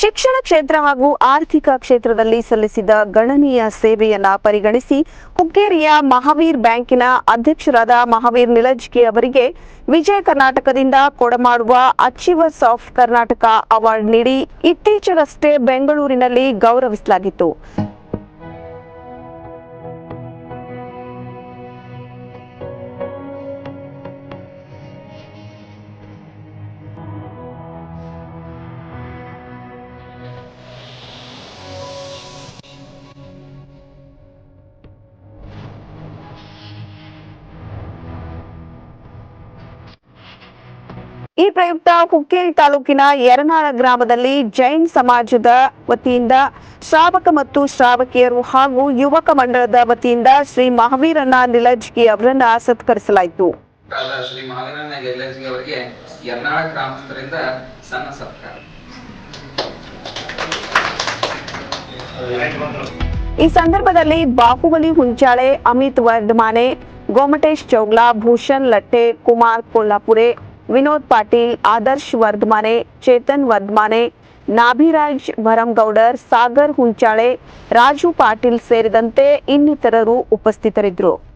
ಶಿಕ್ಷಣ ಕ್ಷೇತ್ರ ಹಾಗೂ ಆರ್ಥಿಕ ಕ್ಷೇತ್ರದಲ್ಲಿ ಸಲ್ಲಿಸಿದ ಗಣನೀಯ ಸೇವೆಯನ್ನ ಪರಿಗಣಿಸಿ ಹುಕ್ಕೇರಿಯ ಮಹಾವೀರ್ ಬ್ಯಾಂಕಿನ ಅಧ್ಯಕ್ಷರಾದ ಮಹಾವೀರ್ ನಿಲಜ್ಕಿ ಅವರಿಗೆ ವಿಜಯ ಕರ್ನಾಟಕದಿಂದ ಕೊಡಮಾಡುವ ಅಚೀವರ್ಸ್ ಆಫ್ ಕರ್ನಾಟಕ ಅವಾರ್ಡ್ ನೀಡಿ ಇತ್ತೀಚೆಗಷ್ಟೇ ಬೆಂಗಳೂರಿನಲ್ಲಿ ಗೌರವಿಸಲಾಗಿತ್ತು. ಈ ಪ್ರಯುಕ್ತ ಹುಕ್ಕೇರಿ ತಾಲೂಕಿನ ಯರನಾಳ ಗ್ರಾಮದಲ್ಲಿ ಜೈನ್ ಸಮಾಜದ ವತಿಯಿಂದ ಶ್ರಾವಕ ಮತ್ತು ಶ್ರಾವಕಿಯರು ಹಾಗೂ ಯುವಕ ಮಂಡಳದ ವತಿಯಿಂದ ಶ್ರೀ ಮಹಾವೀರಣ್ಣ ನಿಲಜ್ಗಿ ಅವರನ್ನ ಸತ್ಕರಿಸಲಾಯಿತು. ಶ್ರೀ ಮಹಾವೀರಣ್ಣ ನಿಲಜ್ಗಿ ಅವರಿಗೆ ಯರ್ನಾಳ ಗ್ರಾಮಸ್ಥರಿಂದ ಸಣ್ಣ ಸತ್ಕಾರ. ಈ ಸಂದರ್ಭದಲ್ಲಿ ಬಾಹುಬಲಿ ಹುಂಚಾಳೆ ಅಮಿತ್ ವರ್ಧಮಾನೆ ಗೋಮಟೇಶ್ ಚೌಗ್ಲಾ ಭೂಷಣ್ ಲಟ್ಟೆ ಕುಮಾರ್ ಕೊಲ್ಲಾಪುರೆ ವಿನೋದ್ ಪಾಟೀಲ್, ಆದರ್ಶ್ ವರ್ಧಮಾನೆ, ಚೇತನ್ ವರ್ಧಮಾನೆ, ನಾಭಿರಾಜ್ ಭರಂಗೌಡರ್ ಸಾಗರ್ ಹುಂಚಾಳೆ, ರಾಜು ಪಾಟೀಲ್ ಸೇರಿದಂತೆ ಇನ್ನಿತರರು ಉಪಸ್ಥಿತರಿದ್ದರು.